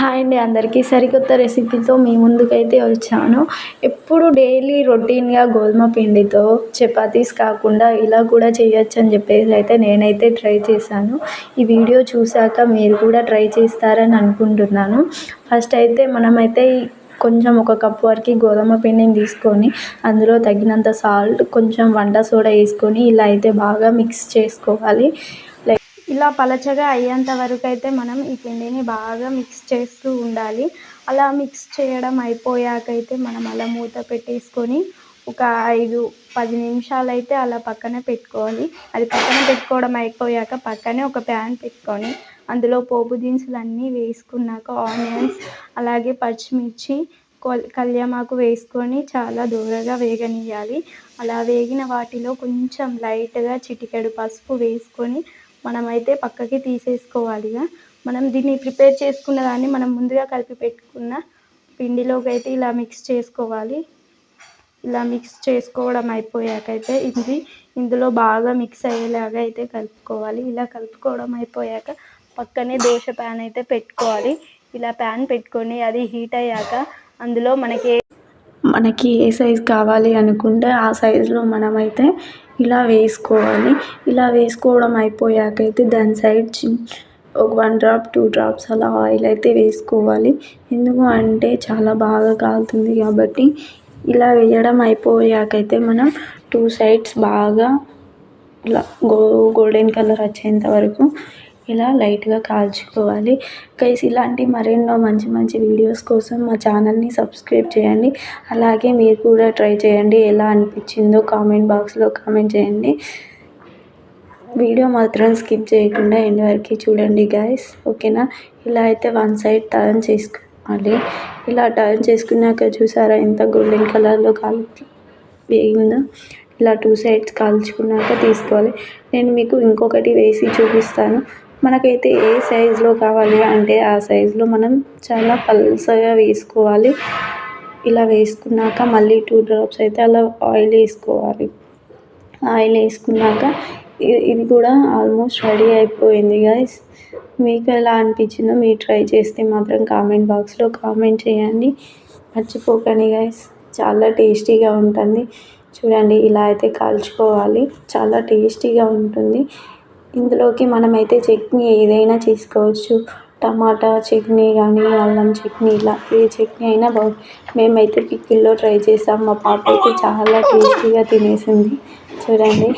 Hi అండి అందరికీ. సరికొత్త రెసిపీతో మీ ముందుకైతే వచ్చాను. ఎప్పుడు డైలీ రొటీన్గా గోధుమ పిండితో చపాతీస్ కాకుండా ఇలా కూడా చేయొచ్చు అని చెప్పేసి అయితే నేనైతే ట్రై చేశాను. ఈ వీడియో చూశాక మీరు కూడా ట్రై చేస్తారని అనుకుంటున్నాను. ఫస్ట్ అయితే మనమైతే కొంచెం ఒక కప్ వరకు గోధుమ పిండిని తీసుకొని అందులో తగినంత సాల్ట్ కొంచెం వంట సోడా వేసుకొని ఇలా అయితే బాగా మిక్స్ చేసుకోవాలి. ఇలా పలచగా అయ్యేంత వరకు అయితే మనం ఈ పిండిని బాగా మిక్స్ చేస్తూ ఉండాలి. అలా మిక్స్ చేయడం అయిపోయాక అయితే మనం అలా మూత పెట్టేసుకొని ఒక ఐదు పది నిమిషాలు అయితే అలా పక్కన పెట్టుకోవాలి. అది పక్కన పెట్టుకోవడం అయిపోయాక పక్కనే ఒక ప్యాన్ పెట్టుకొని అందులో పోపు దినుసులు అన్నీ వేసుకున్నాక ఆనియన్స్ అలాగే పచ్చిమిర్చి కళ్యామాకు వేసుకొని చాలా దూరగా వేగనియాలి అలా వేగిన వాటిలో కొంచెం లైట్గా చిటికెడు పసుపు వేసుకొని మనమైతే పక్కకి తీసేసుకోవాలి ఇక మనం దీన్ని ప్రిపేర్ చేసుకున్న దాన్ని మనం ముందుగా కలిపి పెట్టుకున్న పిండిలోకి అయితే ఇలా మిక్స్ చేసుకోవాలి. ఇలా మిక్స్ చేసుకోవడం అయిపోయాకైతే ఇది ఇందులో బాగా మిక్స్ అయ్యేలాగా అయితే కలుపుకోవాలి. ఇలా కలుపుకోవడం అయిపోయాక పక్కనే దోశ ప్యాన్ అయితే పెట్టుకోవాలి. ఇలా ప్యాన్ పెట్టుకొని అది హీట్ అయ్యాక అందులో మనకి మనకి ఏ సైజ్ కావాలి అనుకుంటే ఆ సైజులో మనమైతే ఇలా వేసుకోవాలి. ఇలా వేసుకోవడం అయిపోయాక అయితే దాని సైడ్ ఒక వన్ డ్రాప్ టూ డ్రాప్స్ అలా ఆయిల్ అయితే వేసుకోవాలి. ఎందుకు అంటే చాలా బాగా కాలుతుంది కాబట్టి ఇలా వేయడం అయిపోయాక అయితే మనం టూ సైడ్స్ బాగా ఇలా గో గోల్డెన్ కలర్ వచ్చేంత వరకు ఇలా లైట్గా కాల్చుకోవాలి. గైస్ ఇలాంటి మరెన్నో మంచి మంచి వీడియోస్ కోసం మా ఛానల్ని సబ్స్క్రైబ్ చేయండి. అలాగే మీరు కూడా ట్రై చేయండి. ఎలా అనిపించిందో కామెంట్ బాక్స్లో కామెంట్ చేయండి. వీడియో మాత్రం స్కిప్ చేయకుండా ఎండ్ వరకు చూడండి గాయస్ ఓకేనా? ఇలా అయితే వన్ సైడ్ టర్న్ చేసుకోవాలి. ఇలా టర్న్ చేసుకున్నాక చూసారా ఎంత గోల్డెన్ కలర్లో కాల్ వేగిందో ఇలా టూ సైడ్స్ కాల్చుకున్నాక తీసుకోవాలి. నేను మీకు ఇంకొకటి వేసి చూపిస్తాను. మనకైతే ఏ సైజులో కావాలి అంటే ఆ సైజులో మనం చాలా పల్సగా వేసుకోవాలి. ఇలా వేసుకున్నాక మళ్ళీ టూ డ్రాప్స్ అయితే అలా ఆయిల్ వేసుకోవాలి. ఆయిల్ వేసుకున్నాక ఇది కూడా ఆల్మోస్ట్ రెడీ అయిపోయింది గైస్ మీకు ఎలా అనిపించిందో మీరు ట్రై చేస్తే మాత్రం కామెంట్ బాక్స్లో కామెంట్ చేయండి. మర్చిపోకండి గైస్ చాలా టేస్టీగా ఉంటుంది. చూడండి ఇలా అయితే కాల్చుకోవాలి. చాలా టేస్టీగా ఉంటుంది. ఇందులోకి మనమైతే చట్నీ ఏదైనా చేసుకోవచ్చు. టమాటా చట్నీ కానీ అల్లం చట్నీ ఇలా ఏ చట్నీ అయినా బాగు మేమైతే పిక్కిల్లో ట్రై చేసాం. మా పాప అయితే చాలా టేస్టీగా తినేసింది. చూడండి.